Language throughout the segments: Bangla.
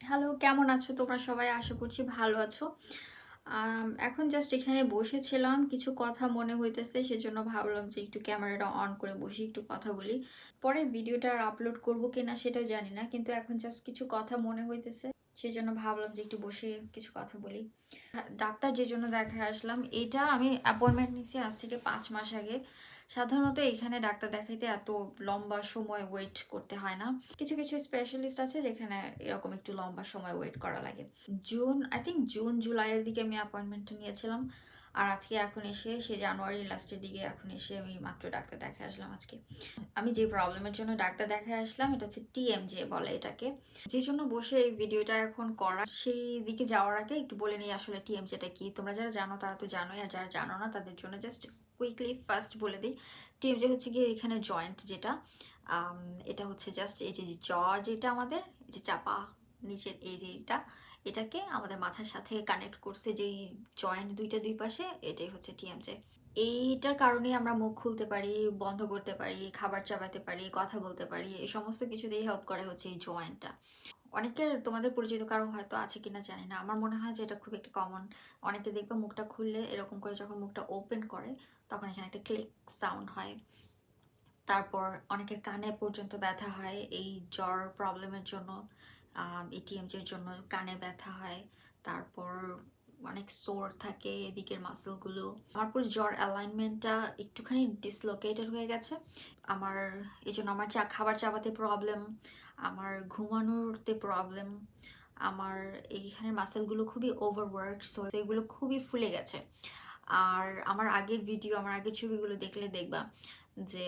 হ্যালো কেমন আছো তোমরা সবাই? আশা করছি ভালো আছো। এখন জাস্ট এখানে বসেছিলাম, কিছু কথা মনে হইতেছে, সেজন্য ভাবলাম যে একটু ক্যামেরাটা অন করে বসি, একটু কথা বলি। পরে ভিডিওটা আর আপলোড করব কিনা সেটাও জানি না, কিন্তু এখন জাস্ট কিছু কথা মনে হইতেছে সেই জন্য ভাবলাম যে একটু বসে কিছু কথা বলি। ডাক্তার যে জন্য দেখায় আসলাম, এটা আমি অ্যাপয়েন্টমেন্ট নিছি আজ থেকে পাঁচ মাস আগে। সাধারণত এখানে ডাক্তার দেখাইতে এত লম্বা সময় ওয়েট করতে হয় না। কিছু কিছু স্পেশালিস্ট আছে যেখানে এরকম একটু লম্বা সময় ওয়েট করা লাগে। জুন আই থিঙ্ক জুন জুলাইয়ের দিকে আমি অ্যাপয়েন্টমেন্টটা নিয়েছিলাম। আর আজকে এখন এসে, সে জানুয়ারির লাস্টের দিকে এখন এসে আমি মাত্র ডাক্তার দেখায় আসলাম আজকে। আমি যে প্রবলেমের জন্য ডাক্তার দেখায় আসলাম, এটা হচ্ছে টিএমজে বলে এটাকে। যে জন্য বসে এই ভিডিওটা এখন করা, সেই দিকে যাওয়ার আগে একটু বলে নিই আসলে টিএমজেটা কি। তোমরা যারা জানো তারা তো জানোই, আর যারা জানো না তাদের জন্য জাস্ট কুইকলি ফার্স্ট বলে দিই। টিএমজে হচ্ছে গিয়ে এখানে জয়েন্ট যেটা এটা হচ্ছে জাস্ট এই যে জ যেটা আমাদের, এই যে চাপা নিচের এই যে এটা এটাকে আমাদের মাথার সাথে কানেক্ট করছে যেই জয়েন্ট দুইটা দুই পাশে, এটাই হচ্ছে টিএমজে এইটার কারণে আমরা মুখ খুলতে পারি, বন্ধ করতে পারি, খাবার চাবাতে পারি, কথা বলতে পারি, এই সমস্ত কিছুতেই হেল্প করে হচ্ছে এই জয়েন্টটা অনেকের তোমাদের পরিচিত কারও হয়তো আছে কিনা জানি না। আমার মনে হয় যে এটা খুব একটা কমন অনেকে দেখবে মুখটা খুললে এরকম করে যখন মুখটা ওপেন করে, তখন এখানে একটা ক্লিক সাউন্ড হয়। তারপর অনেকের কানে পর্যন্ত ব্যথা হয়, এই জ্বর প্রবলেমের জন্য এটিএমজের জন্য কানে ব্যথা হয়। তারপর অনেক সোর থাকে এদিকের মাসেলগুলো আমার পুরো জ্বর অ্যালাইনমেন্টটা একটুখানি ডিসলোকেটেড হয়ে গেছে। আমার এই জন্য আমার চা, খাবার চাবাতে প্রবলেম আমার ঘুমানোতে প্রবলেম আমার এইখানের মাসেলগুলো খুবই ওভারওয়ার্ক সো এগুলো খুবই ফুলে গেছে। আর আমার আগের ভিডিও আমার আগের ছবিগুলো দেখলে দেখবা যে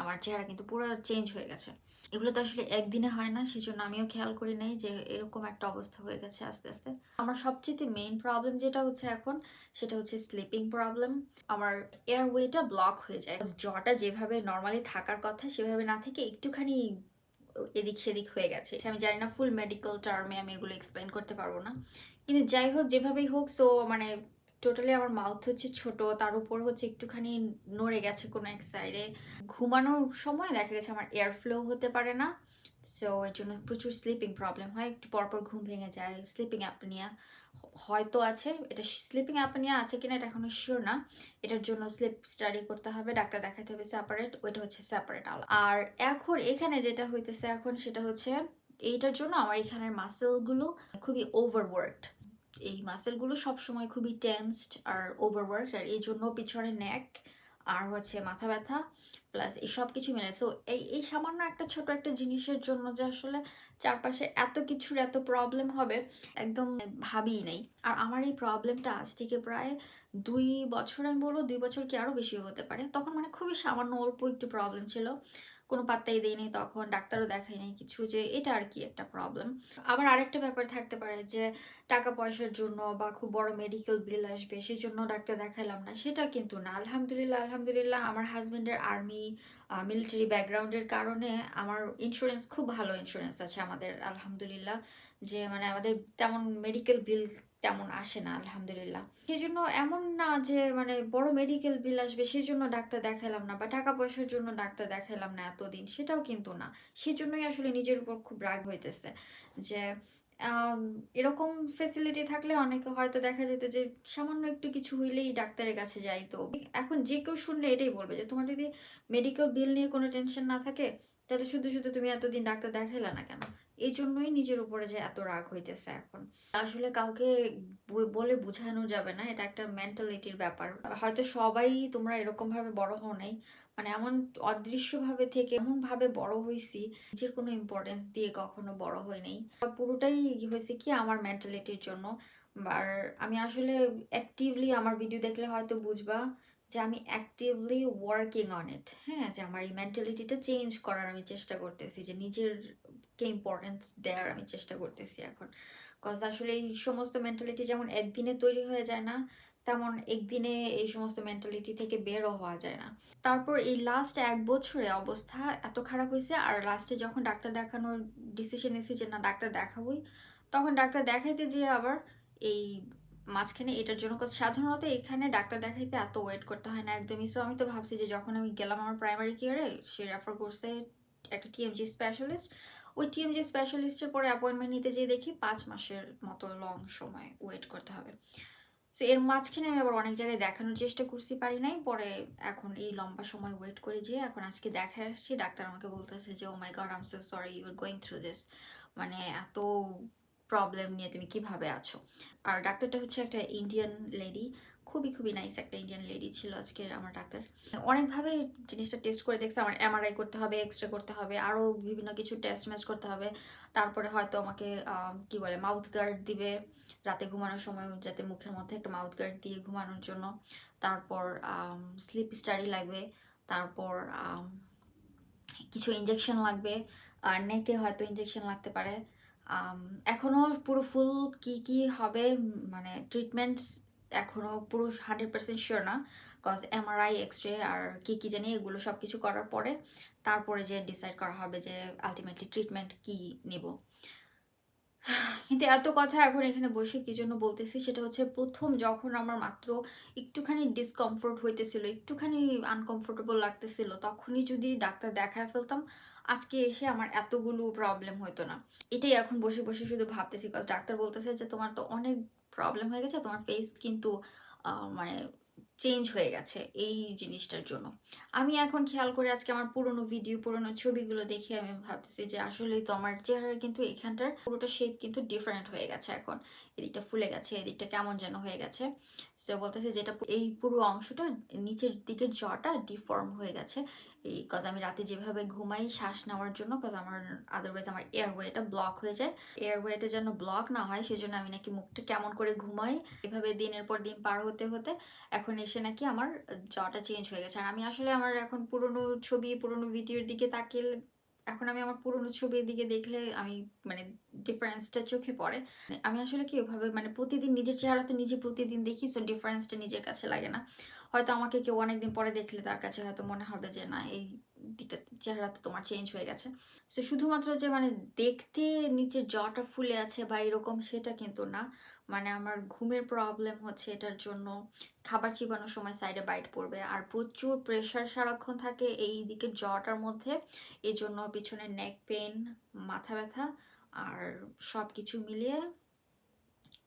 আমার চেহারা কিন্তু পুরো চেঞ্জ হয়ে গেছে। এগুলো তো আসলে একদিনে হয় না, সেজন্য আমিও খেয়াল করি নাই যে এরকম একটা অবস্থা হয়ে গেছে আস্তে আস্তে। আমার সবচেয়ে মেইন প্রবলেম যেটা হচ্ছে এখন, সেটা হচ্ছে স্লিপিং প্রবলেম আমার এয়ারওয়েটা ব্লক হয়ে যায়। জটা যেভাবে নর্মালি থাকার কথা, সেভাবে না থেকে একটুখানি এদিক সেদিক হয়ে গেছে। আমি জানি না ফুল মেডিকেল টার্মে আমি এগুলো এক্সপ্লেন করতে পারব না। কিন্তু যাই হোক, যেভাবেই হোক সো মানে টোটালি আমার মাউথ হচ্ছে ছোট, তার উপর হচ্ছে একটুখানি নড়ে গেছে কোনো এক সাইডে ঘুমানোর সময় দেখা গেছে আমার এয়ার ফ্লো হতে পারে না সো এর জন্য প্রচুর স্লিপিং প্রবলেম হয়। একটু পরপর ঘুম ভেঙে যায় স্লিপিং অ্যাপনিয়া হয়তো আছে, এটা স্লিপিং অ্যাপনিয়া আছে কিনা এটা এখনও শিওর না। এটার জন্য স্লিপ স্টাডি করতে হবে, ডাক্তার দেখাতে হবে সেপারেট ওইটা হচ্ছে সেপারেট আলাদা। আর এখন এখানে যেটা হইতেছে এখন সেটা হচ্ছে, এইটার জন্য আমার এখানের মাসেলগুলো খুবই ওভারওয়ার্কড এই মাসেলগুলো সবসময় খুবই টেন্সড আর ওভারওয়ার্ক আর এই জন্য পিছনে নেক আর হচ্ছে মাথা ব্যথা প্লাস এই সব কিছু মিলে। সো এই এই সামান্য একটা ছোট একটা জিনিসের জন্য যে আসলে চারপাশে এত কিছুর এত প্রবলেম হবে একদম ভাবিই নেই। আর আমার এই প্রবলেমটা আজ থেকে প্রায় দুই বছর, আমি বলব দুই বছর কি আরও বেশি হতে পারে। তখন মানে খুবই সামান্য অল্প একটু প্রবলেম ছিল। কোনো পাত্তাই দেয়নি, তখন ডাক্তারও দেখাই নাই কিছু যে এটা আর কি একটা প্রবলেম আবার আরেকটা ব্যাপার থাকতে পারে যে টাকা পয়সার জন্য বা খুব বড় মেডিকেল বিল আসবে সেই জন্য ডাক্তার দেখালাম না, সেটা কিন্তু না। আলহামদুলিল্লাহ আলহামদুলিল্লাহ, আমার হাজব্যান্ডের আর্মি মিলিটারি ব্যাকগ্রাউন্ডের কারণে আমার ইন্স্যুরেন্স খুব ভালো ইন্স্যুরেন্স আছে আমাদের, আলহামদুলিল্লাহ। যে মানে আমাদের তেমন মেডিকেল বিল তেমন আসে না, আলহামদুলিল্লাহ। সেই জন্য এমন না যে মানে বড় মেডিকেল বিল আসবে সেই জন্য ডাক্তার দেখালাম না বা টাকা পয়সার জন্য ডাক্তার দেখালাম না এতদিন, সেটাও কিন্তু না। সেজন্যই আসলে নিজের উপর খুব রাগ হইতেছে যে এরকম ফেসিলিটি থাকলে অনেকে হয়তো দেখা যেত যে, সামান্য একটু কিছু হইলেই ডাক্তারের কাছে যাইতো। এখন যে কেউ শুনলে এটাই বলবে যে, তোমার যদি মেডিকেল বিল নিয়ে কোনো টেনশন না থাকে তাহলে শুধু শুধু তুমি এতদিন ডাক্তার দেখাইলা না কেন? এই জন্যই নিজের উপরে যে এত রাগ হইতেছে এখন। আসলে কাউকে বলে বোঝানো যাবে না, এটা একটা মেন্টালিটির ব্যাপার। হয়তো সবাই তোমরা এরকম ভাবে বড় হও নাই মানে এমন অদৃশ্যভাবে থেকে এমন ভাবে বড় হইছি, নিজের কোনো ইম্পর্টেন্স দিয়ে কখনো বড় হই নাই। পুরোটাই হয়েছে কি আমার মেন্টালিটির জন্য। আর আমি আসলে অ্যাক্টিভলি আমার ভিডিও দেখলে হয়তো বুঝবা যে আমি অ্যাক্টিভলি ওয়ার্কিং অন ইট হ্যাঁ? যে আমার এই মেন্টালিটিটা চেঞ্জ করার আমি চেষ্টা করতেছি, যে নিজেরকে ইম্পর্টেন্স দেওয়ার আমি চেষ্টা করতেছি এখন। কজ আসলে এই সমস্ত মেন্টালিটি যেমন একদিনে তৈরি হয়ে যায় না, তেমন একদিনে এই সমস্ত মেন্টালিটি থেকে বেরও হওয়া যায় না। তারপর এই লাস্ট এক বছরে অবস্থা এত খারাপ হয়েছে, আর লাস্টে যখন ডাক্তার দেখানোর ডিসিশন নিয়েছি যে না, ডাক্তার দেখাবোই, তখন ডাক্তার দেখাইতে যেয়ে আবার এই মাঝখানে এটার জন্য সাধারণত এখানে ডাক্তার দেখাইতে এত ওয়েট করতে হয় না একদমই। সো আমি তো ভাবছি যে যখন আমি গেলাম আমার প্রাইমারি কেয়ারে সে রেফার করছে একটা টিএমজি স্পেশালিস্ট ওই টিএমজি স্পেশালিস্টের পরে অ্যাপয়েন্টমেন্ট নিতে যেয়ে দেখি পাঁচ মাসের মতো লং সময় ওয়েট করতে হবে। তো এর মাঝখানে আমি আবার অনেক জায়গায় দেখানোর চেষ্টা করছি, পারি নাই। পরে এখন এই লম্বা সময় ওয়েট করে যেয়ে এখন আজকে দেখা আসছি। ডাক্তার আমাকে বলতেছে যে ও my god I'm so sorry you are going through this মানে এত প্রবলেম নিয়ে তুমি কীভাবে আছো? আর ডাক্তারটা হচ্ছে একটা ইন্ডিয়ান লেডি খুবই খুবই নাইস একটা ইন্ডিয়ান লেডি ছিল আজকে আমার ডাক্তার। অনেকভাবে জিনিসটা টেস্ট করে দেখছে, আমার এমআরআই করতে হবে এক্স রে করতে হবে আরও বিভিন্ন কিছু টেস্ট ম্যাচ করতে হবে। তারপরে হয়তো আমাকে কি বলে মাউথ গার্ড দিবে রাতে ঘুমানোর সময় যাতে মুখের মধ্যে একটা মাউথ গার্ড দিয়ে ঘুমানোর জন্য। তারপর স্লিপ স্টাডি লাগবে। তারপর কিছু ইঞ্জেকশন লাগবে। নেকে হয়তো ইঞ্জেকশন লাগতে পারে। আম, এখনও পুরো ফুল কি কি হবে মানে ট্রিটমেন্টস এখনও পুরো হান্ড্রেড পার্সেন্ট শিওর না। কজ এমআরআই এক্স রে আর কি কি জানি এগুলো সব কিছু করার পরে তারপরে যে ডিসাইড করা হবে যে আলটিমেটলি ট্রিটমেন্ট কি নেব। কিন্তু এত কথা এখন এখানে বসে কি জন্য বলতেছি সেটা হচ্ছে প্রথম যখন আমার মাত্র একটুখানি ডিসকমফোর্ট হইতেছিল একটুখানি আনকমফোর্টেবল লাগতেছিল তখনই যদি ডাক্তার দেখায় ফেলতাম আজকে এসে আমার এতগুলো প্রবলেম হতো না। এটাই এখন বসে বসে শুধু ভাবতেছি। কারণ ডাক্তার বলতেছে যে, তোমার তো অনেক প্রবলেম হয়ে গেছে, তোমার ফেস কিন্তু মানে চেঞ্জ হয়ে গেছে এই জিনিসটার জন্য। আমি এখন খেয়াল করে আজকে আমার পুরনো ভিডিও পুরনো ছবিগুলো দেখে আমি ভাবতেছি যে, আসলেই তো আমার চেহারার কিন্তু এখানটার পুরোটা শেপ কিন্তু ডিফারেন্ট হয়ে গেছে এখন। এদিকটা ফুলে গেছে, এদিকটা কেমন যেন হয়ে গেছে। সে বলতেছে যেটা এই পুরো অংশটা নিচের দিকের জটা ডিফর্ম হয়ে গেছে। এই আমি রাতে যেভাবে ঘুমাই শ্বাস নেওয়ার জন্য কজ আমার আদারওয়াইজ আমার এয়ারওয়েটা ব্লক হয়ে যায়। এয়ারওয়েটা যেন ব্লক না হয়, সেজন্য আমি নাকি মুখটা কেমন করে ঘুমাই, এভাবে দিনের পর দিন পার হতে হতে এখন এসে নাকি আমার জটা চেঞ্জ হয়ে গেছে। আর আমি আসলে আমার এখন পুরনো ছবি, পুরনো ভিডিওর দিকে তাকিয়ে এখন আমি আমার পুরনো ছবির দিকে দেখলে আমি মানে ডিফারেন্সটা চোখে পড়ে। আমি আসলে কি ওভাবে মানে প্রতিদিন নিজের চেহারা তো নিজে প্রতিদিন দেখি সো ডিফারেন্সটা নিজের কাছে লাগে না। হয়তো আমাকে কেউ অনেকদিন পরে দেখলে তার কাছে হয়তো মনে হবে যে, না, এই দিকটা চেহারা তো তোমার চেঞ্জ হয়ে গেছে। সো শুধুমাত্র যে মানে দেখতে নিচের জটা ফুলে আছে বা এরকম সেটা কিন্তু না। মানে আমার ঘুমের প্রবলেম হচ্ছে এটার জন্য। খাবার চিবানোর সময় সাইডে বাইট পড়বে। আর প্রচুর প্রেশার সারাক্ষণ থাকে এই দিকে জটার মধ্যে। এই জন্য পিছনে নেক পেন মাথা ব্যথা আর সব কিছু মিলিয়ে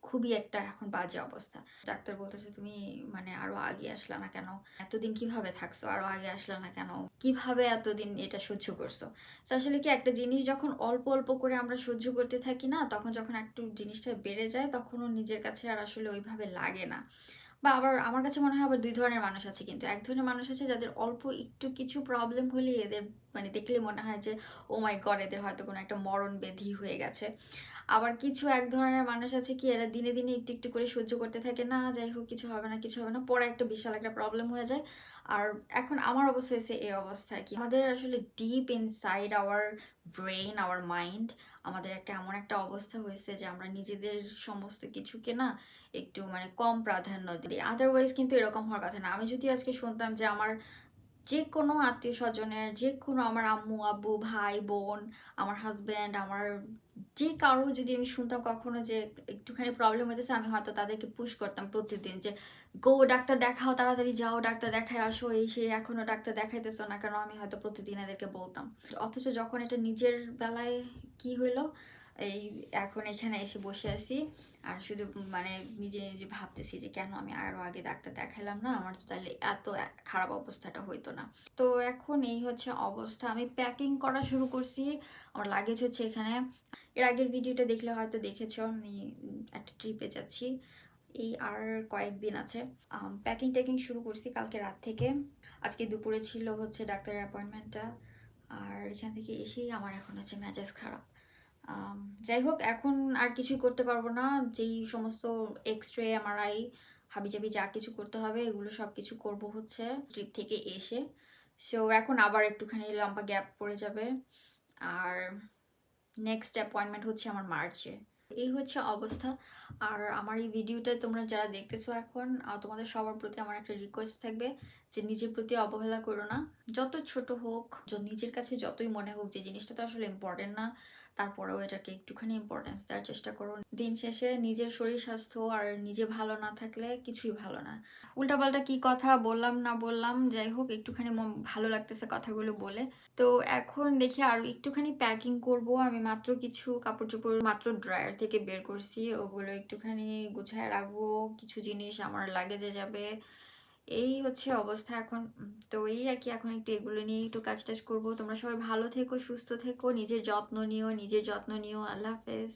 খুবই একটা এখন বাজে অবস্থা। ডাক্তার বলতেছে, তুমি মানে আরও আগে আসলা না কেন? এতদিন কীভাবে থাকছো? আরও আগে আসলা না কেন? কীভাবে এতদিন এটা সহ্য করছ? তো আসলে কি একটা জিনিস যখন অল্প অল্প করে আমরা সহ্য করতে থাকি না, তখন যখন একটু জিনিসটা বেড়ে যায়, তখনও নিজের কাছে আর আসলে ওইভাবে লাগে না। বা আবার আমার কাছে মনে হয় আবার দুই ধরনের মানুষ আছে কিন্তু। এক ধরনের মানুষ আছে যাদের অল্প একটু কিছু প্রবলেম হলে এদের মানে দেখলে মনে হয় যে ও মাই গড এদের হয়তো কোনো একটা মরণ ব্যাধি হয়ে গেছে। আবার কিছু এক ধরনের মানুষ আছে কি, এরা দিনে দিনে একটু একটু করে সহ্য করতে থাকে, না, যাই হোক, কিছু হবে না, কিছু হবে না। পরে একটা বিশাল একটা প্রবলেম হয়ে যায়। আর এখন আমার অবস্থা হয়েছে এই অবস্থা কি। আমাদের আসলে deep inside our brain our mind আমাদের একটা এমন একটা অবস্থা হয়েছে যে আমরা নিজেদের সমস্ত কিছুকে না একটু মানে কম প্রাধান্য দিই। আদারওয়াইজ কিন্তু এরকম হওয়ার কথা না। আমি যদি আজকে শুনতাম যে আমার যে কোনো আত্মীয় স্বজনের যে কোনো আমার আম্মু, আব্বু, ভাই, বোন, আমার হাজব্যান্ড আমার যে কারও যদি আমি শুনতাম কখনো যে একটুখানি প্রবলেম হইতেছে, আমি হয়তো তাদেরকে পুশ করতাম প্রতিদিন যে, গো, ডাক্তার দেখাও, তাড়াতাড়ি যাও, ডাক্তার দেখায় আসো, এই সে, এখনও ডাক্তার দেখাইতেছো না কেন? আমি হয়তো প্রতিদিন এদেরকে বলতাম। অথচ যখন এটা নিজের বেলায় কি হইল এই এখন এখানে এসে বসে আছি। আর শুধু মানে নিজে নিজে ভাবতেছি যে কেন আমি আরও আগে ডাক্তার দেখালাম না? আমার তো তাহলে এত খারাপ অবস্থাটা হইতো না। তো এখন এই হচ্ছে অবস্থা। আমি প্যাকিং করা শুরু করছি। আমার লাগেজ হচ্ছে এখানে। এর আগের ভিডিওটা দেখলে হয়তো দেখেছ, আমি একটা ট্রিপে যাচ্ছি। এই আর কয়েকদিন আছে। প্যাকিং ট্যাকিং শুরু করছি কালকে রাত থেকে। আজকে দুপুরে ছিল হচ্ছে ডাক্তারের অ্যাপয়েন্টমেন্টটা আর এখান থেকে এসেই আমার এখন হচ্ছে মেজাজ খারাপ। যাই হোক, এখন আর কিছুই করতে পারব না। যেই সমস্ত এক্স রে এমআরআই হাবিজাবি যা কিছু করতে হবে, এগুলো সব কিছু করব হচ্ছে ট্রিপ থেকে এসে। সো এখন আবার একটুখানি লম্বা গ্যাপ পড়ে যাবে। আর নেক্সট অ্যাপয়েন্টমেন্ট হচ্ছে আমার মার্চে এই হচ্ছে অবস্থা। আর আমার এই ভিডিওটা তোমরা যারা দেখতেছো এখন তোমাদের সবার প্রতি আমার একটা রিকোয়েস্ট থাকবে যে নিজের প্রতি অবহেলা করো না। যত ছোট হোক নিজের কাছে যতই মনে হোক যে জিনিসটা তো আসলে ইম্পর্টেন্ট না তারপরেও এটাকে একটুখানি ইম্পর্টেন্স দেওয়ার চেষ্টা করো দিন শেষে নিজের শরীর স্বাস্থ্য আর নিজে ভালো না থাকলে কিছুই ভালো না। উল্টাপাল্টা কি কথা বললাম না বললাম, যাই হোক, একটুখানি ভালো লাগতেছে কথাগুলো বলে। তো এখন দেখি আর একটুখানি প্যাকিং করব। আমি মাত্র কিছু কাপড় চোপড় মাত্র ড্রায়ার থেকে বের করছি। ওগুলো একটুখানি গুছায় রাখব। কিছু জিনিস আমার লাগেজে যাবে। এই হচ্ছে অবস্থা এখন। তো এই আর কি, এখন একটু এগুলো নিয়ে একটু কাজ টাজ করব। তোমরা সবাই ভালো থেকো, সুস্থ থেকো, নিজের যত্ন নিও, নিজের যত্ন নিও। আল্লাহ হাফেজ।